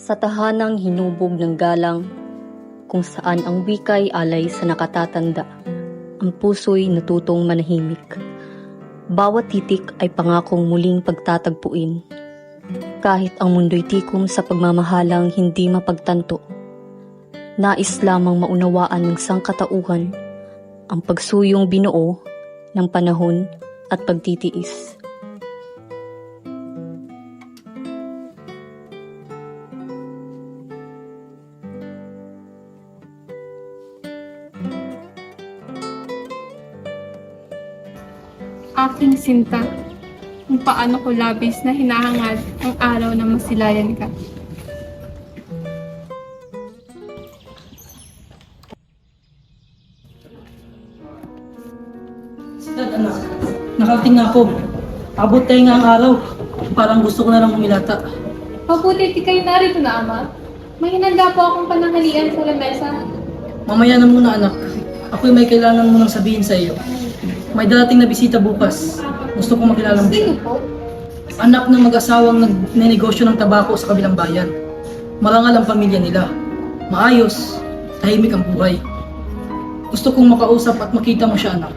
Sa tahanang hinubog ng galang, kung saan ang wika'y alay sa nakatatanda, ang puso'y natutong manahimik. Bawat titik ay pangakong muling pagtatagpuin. Kahit ang mundo'y tikom sa pagmamahalang hindi mapagtanto, nais lamang maunawaan ng sangkatauhan ang pagsuyong binuo ng panahon at pagtitiis. Aking sinta, kung paano ko labis na hinahangad ang araw na masilayan ka. Dad, anak. Nakarating na ako. Abot tayo nga ang araw. Parang gusto ko na lang umilata. Mabuti di kayo narito na, Ama. May hinanda po akong pananghalian sa lamesa. Mamaya na muna, anak. Ako'y may kailangan mo nang sabihin sa iyo. May darating na bisita bukas. Gusto ko makilala mo siya. Sino po? Anak ng mag-asawang nagnenegosyo ng tabako sa kabilang bayan. Marangal ang pamilya nila. Maayos. Tahimik ang buhay. Gusto kong makausap at makita mo siya, anak.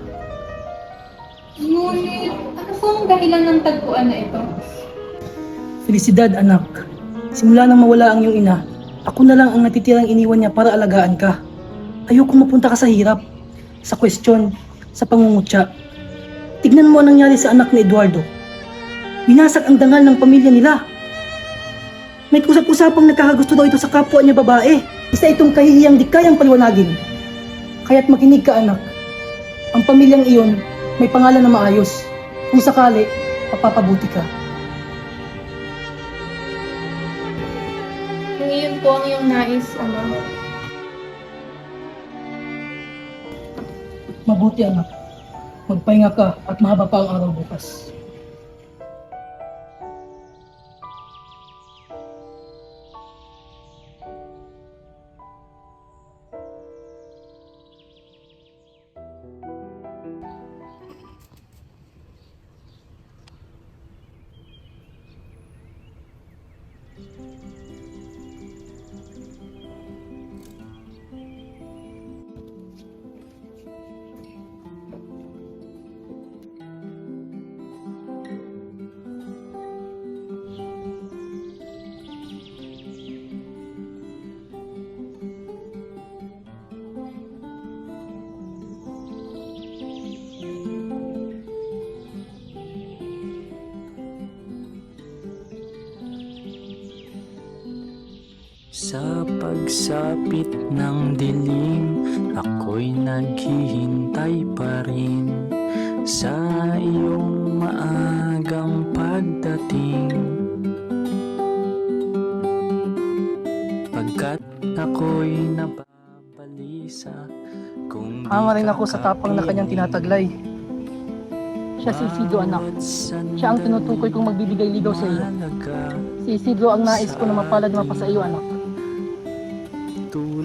Ngunit, ano po ang dahilan ng tagpuan na ito? Felicidad, anak. Simula nang mawala ang iyong ina, ako na lang ang natitirang iniwan niya para alagaan ka. Ayoko mapunta ka sa hirap, sa kwestiyon, sa pangungutya. Tignan mo ang nangyari sa anak ni Eduardo. Binasak ang dangal ng pamilya nila. May kusap-usapang nagkakagusto daw ito sa kapwa niya babae. Isa itong kahihiyang di kayang paliwanagin. Kaya't makinig ka anak. Ang pamilyang iyon may pangalan na maayos. Kung sakali, papapabuti ka. Kung iyon po ang iyong nais, Ama. Mabuti anak. Magpahinga ka at mahaba pa ang araw bukas. Sa pagsapit ng dilim, ako'y naghihintay pa rin sa iyong maagang pagdating. Pagkat ako'y nababalisa kung Hanga rin ako sa tapang na kanyang tinataglay. Siya si Isidro anak. Siya ang tinutukoy kong magbibigay ligaw sa iyo. Si Isidro ang nais ko na mapalad mapa sa iyo anak.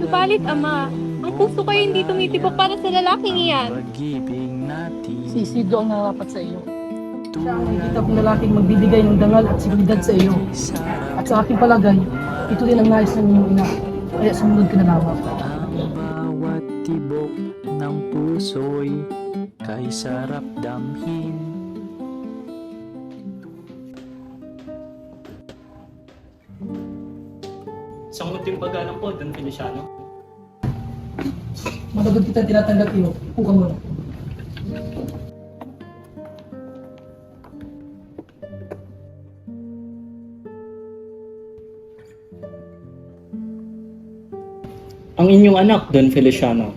Subalit, Ama, ang puso ko ay hindi tumitibok para sa lalaking iyan. Pag-ibig natin Si Isidro ang narapat sa iyo. Siya ang nakikita kong lalaking magbibigay ng dangal at seguridad sa iyo. At sa aking palagay, ito rin ang nais ng iyong ina. Kaya sumunod ka na lamang. Ang bawat tibok ng puso'y kay sarap damhin Sa munting paggalang po, Don Feliciano. Matagod kita tinatanggap iyo. Upo ka muna. Ang inyong anak, Don Feliciano,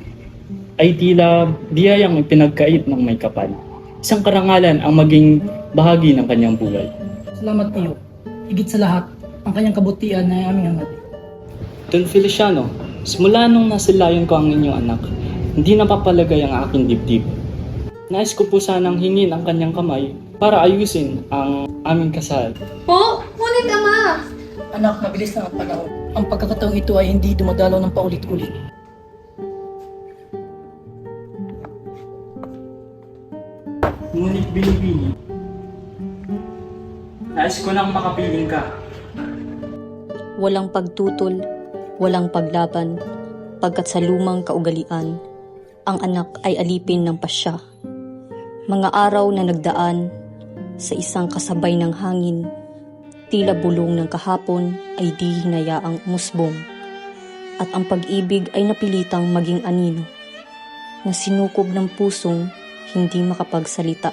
ay tila biyayang ipinagkait ng may kapal. Isang karangalan ang maging bahagi ng kanyang buhay. Salamat iyo. Higit sa lahat, ang kanyang kabutihan na aming hangad. Don Feliciano, simula nung nasilayan ko ang inyong anak, hindi napapalagay ang aking dibdib. Nais ko po sanang hingin ang kanyang kamay para ayusin ang aming kasal. Po? Ngunit, Ama! Anak, mabilis na ang panahon. Ang pagkakataong ito ay hindi dumadalaw ng paulit-ulit. Ngunit binibini, nais ko nang makapiling ka. Walang pagtutol, walang paglaban, pagkat sa lumang kaugalian, ang anak ay alipin ng pasya. Mga araw na nagdaan sa isang kasabay ng hangin, tila bulong ng kahapon ay di hinayaang musbong. At ang pag-ibig ay napilitang maging anino, na sinukob ng pusong hindi makapagsalita.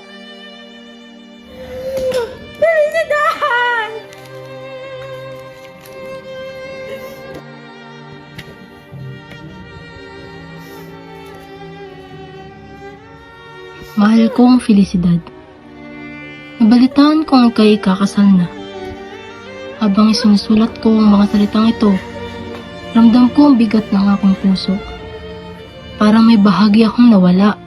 Mahal kong Felicidad. Nabalitaan kong ikay kakasal na. Habang isinusulat ko ang mga salitang ito, ramdam ko ang bigat ng aking puso. Parang may bahagi akong nawala.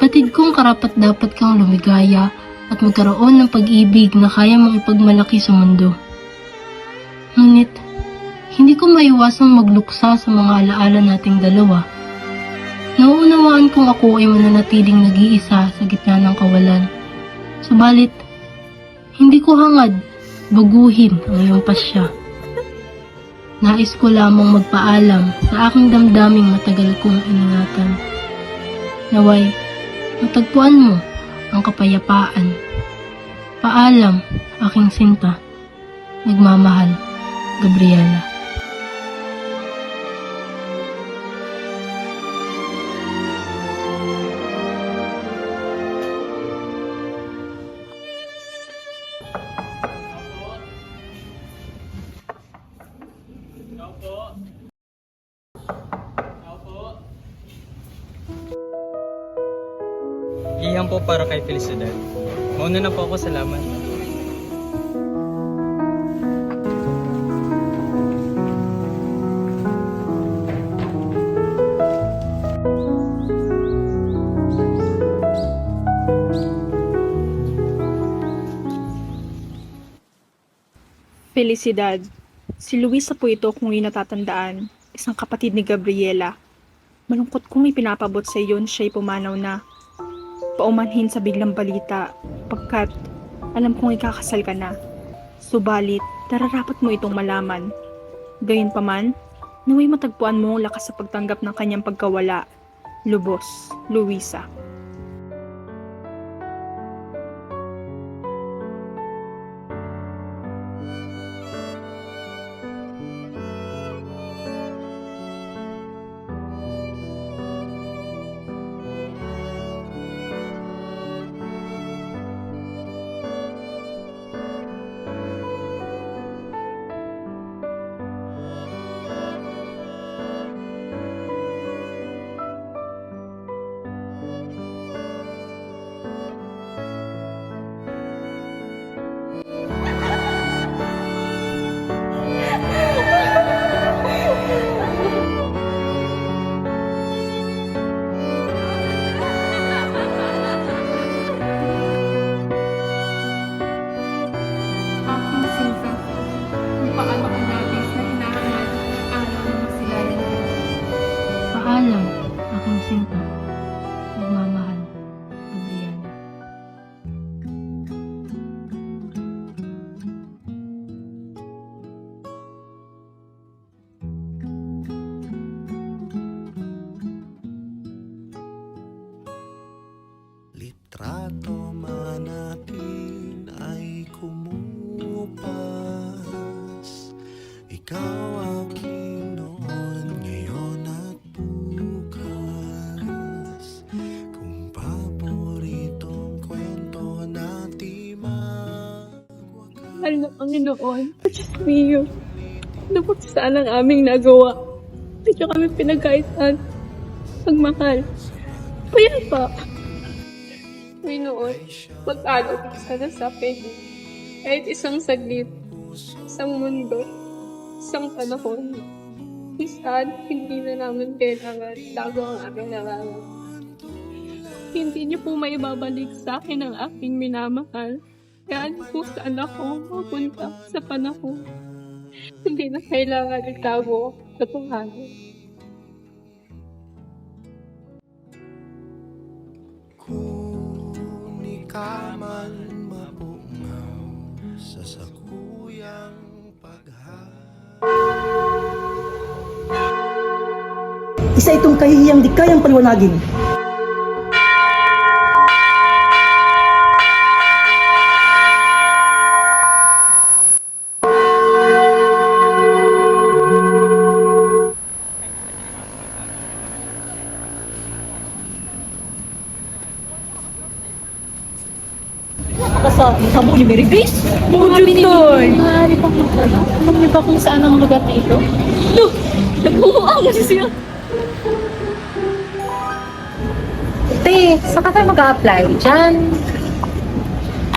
Patid kong karapat dapat kang lumigaya at magkaroon ng pag-ibig na kaya mong ipagmalaki sa mundo. Ngunit, hindi ko maiwasang magluksa sa mga alaala nating dalawa. Nauunawaan kong ako ay mananatiling nag-iisa sa gitna ng kawalan. Subalit, hindi ko hangad baguhin ang iyong pasya. Nais ko lamang magpaalam sa aking damdaming matagal kong iningatan. Naway, matagpuan mo ang kapayapaan. Paalam, aking sinta. Nagmamahal, Gabriela. Iyan po para kay Felicidad. Mauna na po ako, salamat. Felicidad. Si Luisa po ito kung yung natatandaan, isang kapatid ni Gabriela. Malungkot kong ipinapabot sa iyo na siya'y pumanaw na. Paumanhin sa biglang balita, pagkat alam kong ikakasal ka na. Subalit, dararapat mo itong malaman. Gayunpaman, naway matagpuan mo ang lakas sa pagtanggap ng kanyang pagkawala. Lubos, Luisa. Litrato man natin ay kumupas Ikaw aking noon, ngayon at bukas Kung paboritong kwento natin magwakas Mahal na Panginoon, Diyos mio, lubot saan ang aming nagawa. Hindi kami pinagkaitan. Pagmahal, payapa. Panginoon, mag-alok ka sana sa akin. Kahit isang saglit, isang mundo, isang panahon. Kung saan hindi na namin kailangan tago ang aming narangan. Hindi niyo po may babalik sa akin ang aking minamahal. Kaya po saan ako mapunta sa panahon. Hindi na kailangan itago ang katotohanan. ka man mapungaw sa sakuyang paghahaw. Isa itong kahihiyang di kayang paliwanagin. Ni Mary Grace? Mga binibig. Maaari pang magkala. Alam niyo ba kung saan ang lugar na ito? Look! Nagbubuang kasi siya. Te, saan ka tayo mag-a-apply? Diyan?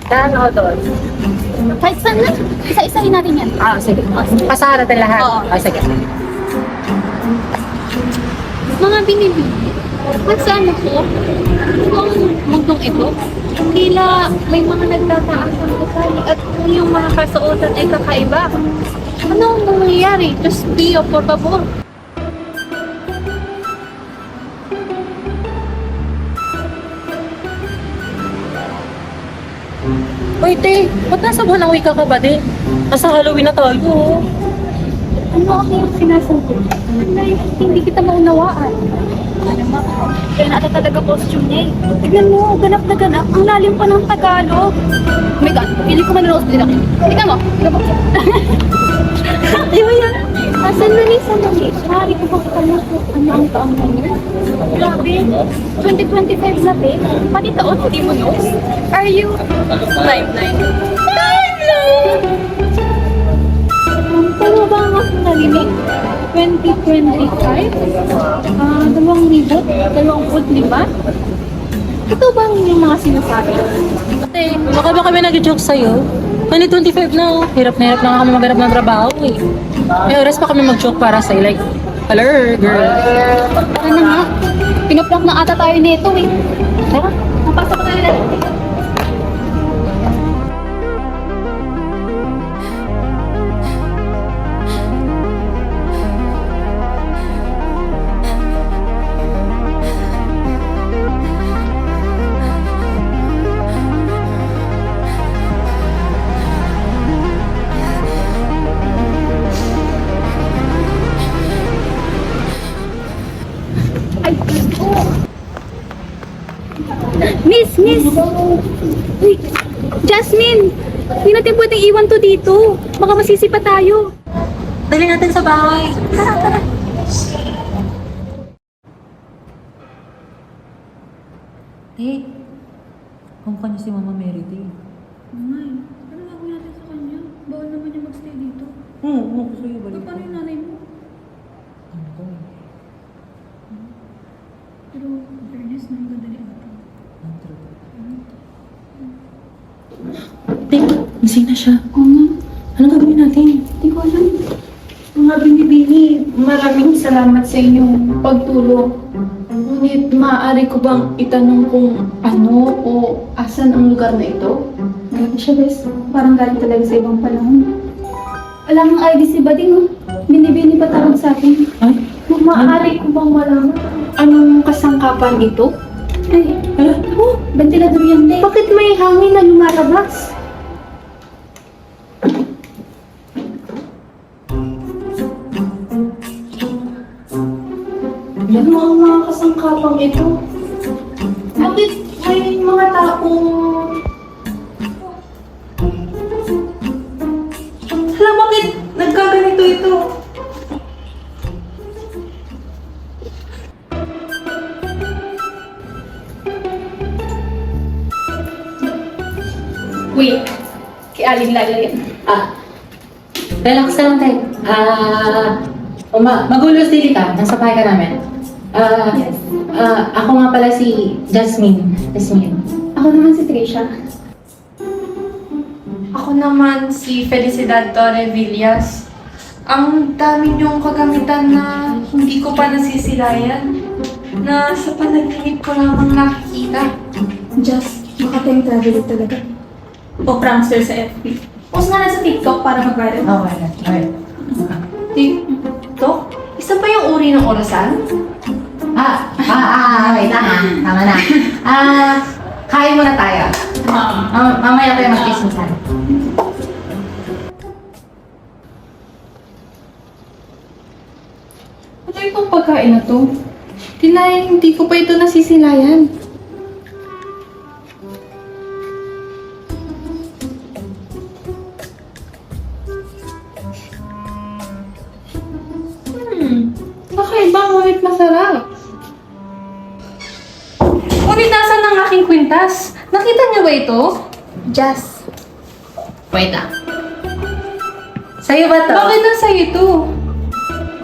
Diyan o doon? Kahit saan na. Isa-isahin natin yan. Ah, sige. Pasara natin lahat. Oo. Ah, sige. Mga binibig. At saan ako? Kung mundong ito, tila may mga nagtataas ng ugali at kung yung mga kasuotan ay kakaiba. Ano ang nangyayari? Just be a por favor. Uy, te, ba't nasa buwan ng wika ka ba, te? Nasa Halloween na tayo. Ano ang iyong sinasabi? Hindi kita maunawaan. Ano ma? Kaya nata talaga costume niya eh. Tignan mo, ganap na ganap. Ang lalim pa ng Tagalog. Oh my God, pili ko mananood din ako. Tignan mo, tignan mo. Ba yan? Ah, sandali, sandali. Maaari ko bang itanong kung ano ang taong ngayon? Grabe, 2025 na te. Pati taon, hindi mo knows. Are you? Timeline. Timeline! Tama ba ang narinig? 2025? Ah, dalawang libot? Dalawang put, lima? Ito ba ang yung mga sinasabi? Te, baka ba kami nag-joke sa'yo? 2025 na, oh. Hirap na hirap na nga kami maghanap ng trabaho, eh. May oras pa kami mag-joke para sa'yo, like, hello, girl. Na nga. Pinaplock na ata tayo nito eh. Tara, napasok na nila. Uy, Jasmine! Hindi natin pwedeng iwan to dito. Baka masisipa tayo. Dali natin sa bahay. Tara, tara. Te, kung kanya si Mama Mary, te. Nay, ano gagawin natin sa kanya? Bawal naman niya magstay dito. Oo, oo, gusto yung balik Paano yung nanay mo? Ano ko? Pero, fairness, nang ganda ni ate. Te, gising na siya. Oo nga. Anong gagawin natin? Hindi ko alam. Mga binibini, maraming salamat sa inyong pagtulong. Ngunit maaari ko bang itanong kung ano o asan ang lugar na ito? Grabe siya, Bes. Parang galing talaga sa ibang panahon. Alam ng ID si Bading, oh. Binibini pa tawag sa akin. Ay, maaari ko bang malaman anong kasangkapan ito? Ay, ala, oh, ventilador yan, Te. Bakit may hangin na lumalabas? Yan mo ang mga kasangkapang ito. Bakit may mga taong... relax ka lang, te. Ah, uma, magulos dili ka. Nasa bahay ka namin. Ah, Yes. ah, ako nga pala si Jasmine. Jasmine. Ako naman si Trisha. Ako naman si Felicidad Torre Villas. Ang dami niyong kagamitan na hindi ko pa nasisilayan. Na sa panaginip ko lamang nakikita. Just, baka tayong traveler talaga. O prankster sa FB. Post nga na sa TikTok para mag-viral. Okay, okay. TikTok? Isa pa yung uri ng orasan? Ah, ah, ah, wait lang ah. Tama na. Ah, kain muna tayo. Ah, mamaya tayo mag-kismisan. Ano itong pagkain na to? Tinay, hindi ko pa ito nasisilayan. Kwintas? Nakita niyo ba ito? Just. Wait lang. Sa'yo ba to? Bakit nasa ito?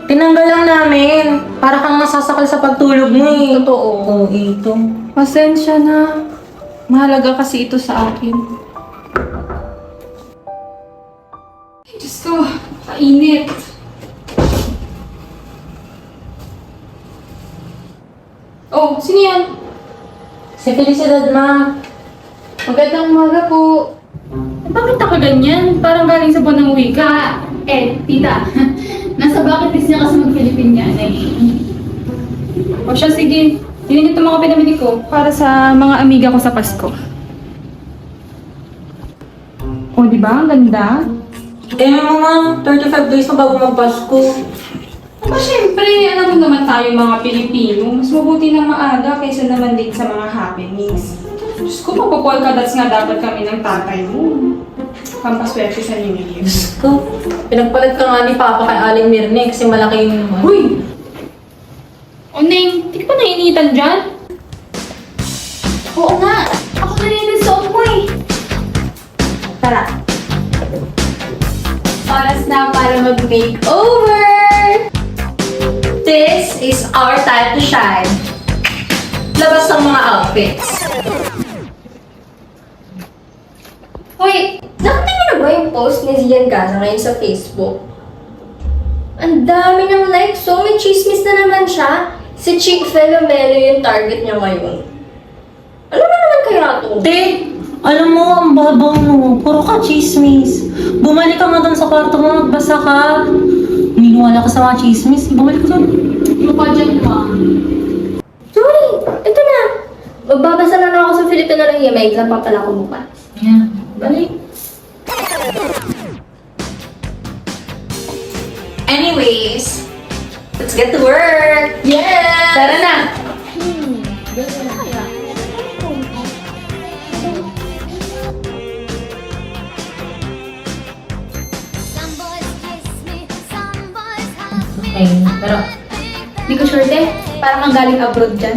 Tinanggal lang namin. Para kang nasasakal sa pagtulog mo eh. Totoo. Oo, ito. Pasensya na. Mahalaga kasi ito sa akin. Ay, Diyos ko, kainit. Oh, sino yan? Si Felicidad, ma. Magandang umaga po. Eh, bakit ka ganyan? Parang galing sa buwan ng wika. Eh, tita, nasa bucket list niya kasi mag-Philippine yan eh. O siya, sige. Yun yung mga pinamili ko para sa mga amiga ko sa Pasko. O, di ba? Ang ganda. Eh, mga 35 days na bago magpasko. Aba, syempre, alam mo naman tayo mga Pilipino. Mas mabuti na maaga kaysa naman din sa mga happenings. Diyos ko, magpapolka dots nga dapat kami ng tatay mo. Pampaswerte sa New Year. Diyos ko, pinagpalit ka nga ni Papa kay Aling Mirne kasi malaki yung... Uy! O, Neng, di ka ba nainitan dyan? Oo nga. Ako na rin yung suot mo eh. Tara. Oras na para mag-makeover! This is our time to shine. Labas ang mga outfits. Wait, nakita na ba yung post ni Zian Gaza ngayon sa Facebook? Ang dami ng likes, so may chismis na naman siya. Si Chick Filomeno yung target niya ngayon. Ano ba naman kaya ito? Te, alam mo, ang babaw mo. Puro ka chismis. Bumalik ka nga doon sa kwarto mo, magbasa ka. Miniwala ka sa mga chismis. Bumalik ka doon. Mukha dyan mo. Sorry, ito na. Magbabasa na lang ako sa Filipino lang yung may exam pa pala ko bukas. Yan. Balik. Anyways, let's get to work! Yeah! Tara na! Okay, pero Hindi ko sure, te. Parang ang galing abroad dyan.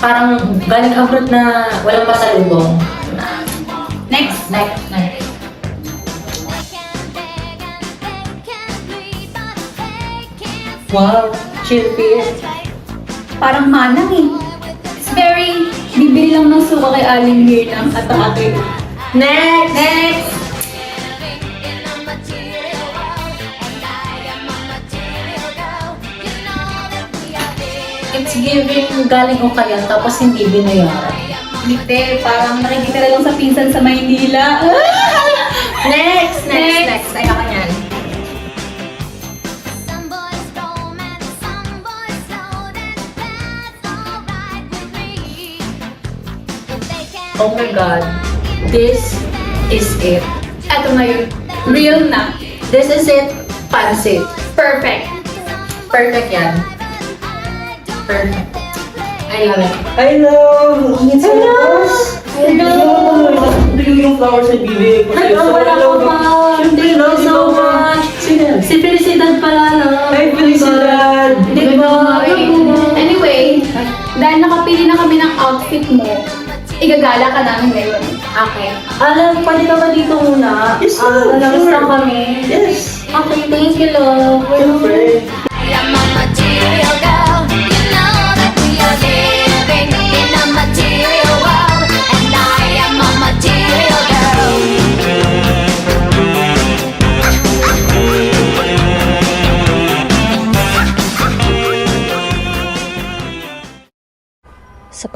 parang galing abroad na walang pasalubong. Next. Next, next. Wow, chill piece. Parang manang eh. It's very, bibili lang ng suka kay Aling Mirnam at ang aking. Next! Next! Giving galing o kaya tapos hindi binayaran. Hindi. Parang nakikita na lang sa pinsan sa Maynila. Next! Next! Next! Ay, ako yan. Oh my God. This is it. Eto na yun. Real na. This is it. Pansit. Perfect. Perfect yan. Perfect. I love it. I love! Ang! Hello! Hello! yung flowers na bibig ko Ay, sa'yo. wala ko pa. Thank you so much. Sino? Si Felicidad pala, no? Ay, Felicidad! Di ba? Anyway, dahil nakapili na kami ng outfit mo, igagala ka namin ngayon. Okay. Alam, pwede ka ba dito muna? Yes, Ah, ma'am. lalabas Sure. kami. Yes! Okay, thank you, love. Siyempre. Sa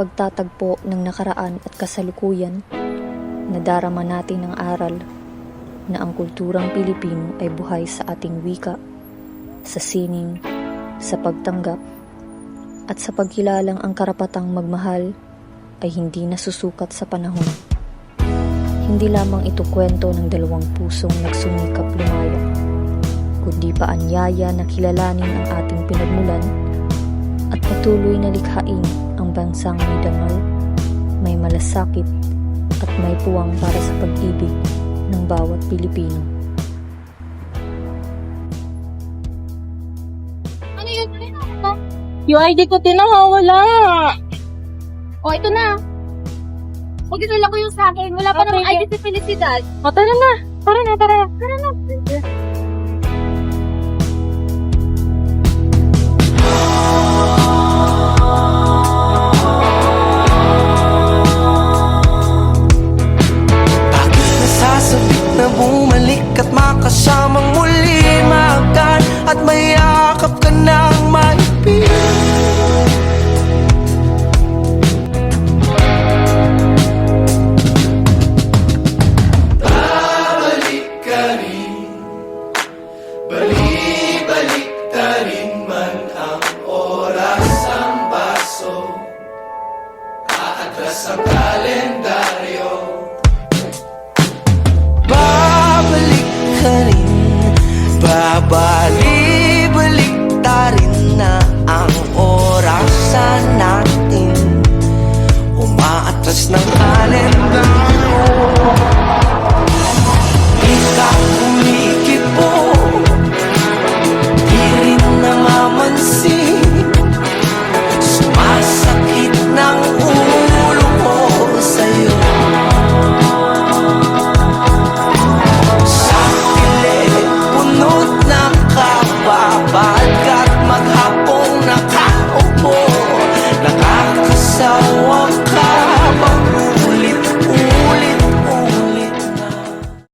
pagtatagpo ng nakaraan at kasalukuyan, nadarama natin ang aral na ang kulturang Pilipino ay buhay sa ating wika, sa sining, sa pagtanggap, at sa pagkilalang ang karapatang magmahal ay hindi nasusukat sa panahon. Hindi lamang ito kwento ng dalawang pusong nagsumikap lumaya, kundi pa anyaya na kilalanin ang ating pinagmulan at patuloy na likhain ang bansang may dangal, may malasakit at may puwang para sa pag-ibig ng bawat Pilipino. Ano yun? Yung ID ko din wala. O, ito na. Huwag ko yung sa akin. Wala pa Okay, namang ID si Felicidad. O, tara na. Tara na, tara. Tara na.